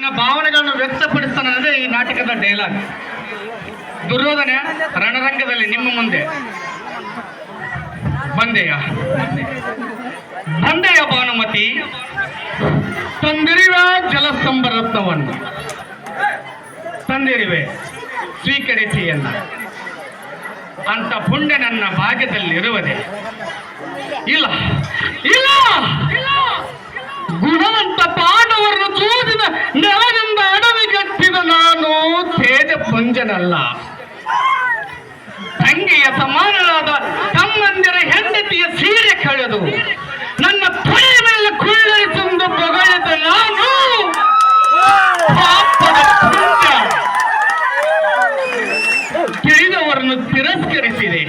ನನ್ನ ಭಾವನೆಗಳನ್ನು ವ್ಯಕ್ತಪಡಿಸ್ತಾನೆ ಈ ನಾಟಕದ ಡೈಲಾಗ್ ದುರ್ಯೋಧನ ರಣರಂಗದಲ್ಲಿ ನಿಮ್ಮ ಮುಂದೆ. ಬಂದೆಯ? ಬಂದೆಯ ಭಾನುಮತಿ? ತಂದಿರುವ ತಂದಿರಿವೆ ತಂದಿರುವೆ, ಸ್ವೀಕರಿಸಿಯನ್ನ. ಅಂತ ಪುಣ್ಯ ನನ್ನ ಭಾಗ್ಯದಲ್ಲಿರುವುದೇ ಇಲ್ಲ. ಇಲ್ಲ. ಗುಣವಂತ ತೇಜ ಪುಂಜನಲ್ಲ ತಂಗಿಯ ಸಮಾನರಾದ ತಮ್ಮಂದಿರ ಹೆಂಡತಿಯ ಸೀರೆ ಕಳೆದು ನನ್ನ ತೊಳೆ ಮೇಲೆ ಕುಳ್ಳರಿಸೆಂದು ಬೊಗಳಿದ ನಾನು ತಿಳಿದವರನ್ನು ತಿರಸ್ಕರಿಸಿದೆ.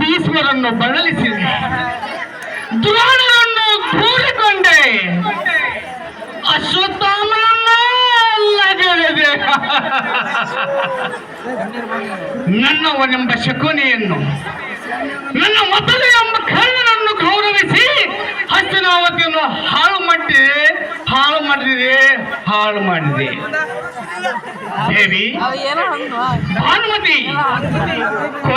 ಭೀಷ್ಮರನ್ನು ಬಳಲಿಸಿ ದ್ರೋಣರನ್ನು ಕೂಡಿಕೊಂಡೆ. ಅಶ್ವತ್ಥಾಮನನ್ನು ನನ್ನ ನನ್ನವನೆಂಬ ಶಕುನಿಯನ್ನು, ನನ್ನ ಮೊದಲು ಎಂಬ ಕರ್ಣನನ್ನು ಗೌರವಿಸಿ ಹಸ್ತನಾವತಿಯನ್ನು ಹಾಳು ಮಾಡಿದೆ ಹಾಳು ಮಾಡಿದೆ ಹಾಳು ಮಾಡಿದೆ. ದೇವಿ, ಭಾನುಮತಿ ಅಂದ್ವ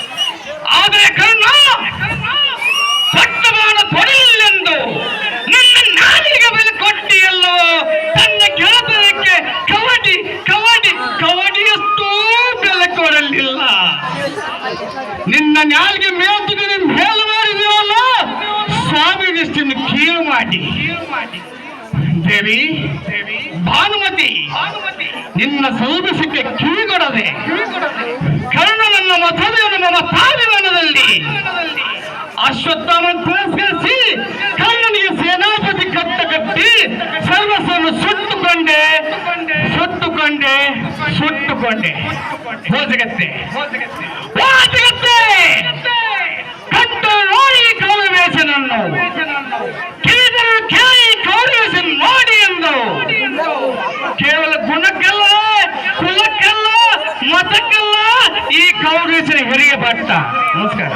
ನಾಲಿಗೆ ಮೇಲ್ತುಗೆ ಮೇಲ್ ಮಾಡಿದೀವಲ್ಲ ಸ್ವಾಮಿ ನಿಷ್ಠನ್ನು ಕೀಳು ಮಾಡಿ. ದೇವಿ, ಭಾನುಮತಿ, ನಿನ್ನ ಸೌದಸಕ್ಕೆ ಕಿವಿಗೊಡದೆ ಕರ್ಣನನ್ನ ಮತವೆಯನ್ನು ನಮ್ಮ ಪಾಲಿವನದಲ್ಲಿ ಅಶ್ವತ್ಥಾಮ ತಿರಸ್ಕರಿಸಿ ಕರ್ಣನಿಗೆ ಸೇನಾಪತಿ ಕಟ್ಟ ಕಟ್ಟಿ ಸರ್ವಸ್ವನ್ನು ಸುಟ್ಟುಕೊಂಡೆ ಸುಟ್ಟುಕೊಂಡೆ ಸುಟ್ಟುಕೊಂಡೆ. ಹೋಜಗತ್ತೆ ಹೋಜಗತ್ತೆ ಕಟ್ಟು ನೋಡಿ ಕೌರವೇಶನನ್ನು ಕೇಳಿದರು ಕೇಳಿ ಮಾಡಿ ನೋಡಿ ಎಂದು ಕೇವಲ ಗುಣಕ್ಕಲ್ಲ, ಕುಲಕ್ಕಲ್ಲ, ಮತಕ್ಕಲ್ಲ ಈ ಕೌರವೇಶನ ಹೆರಿಗೆ ಪಟ್ಟ ನಮಸ್ಕಾರ.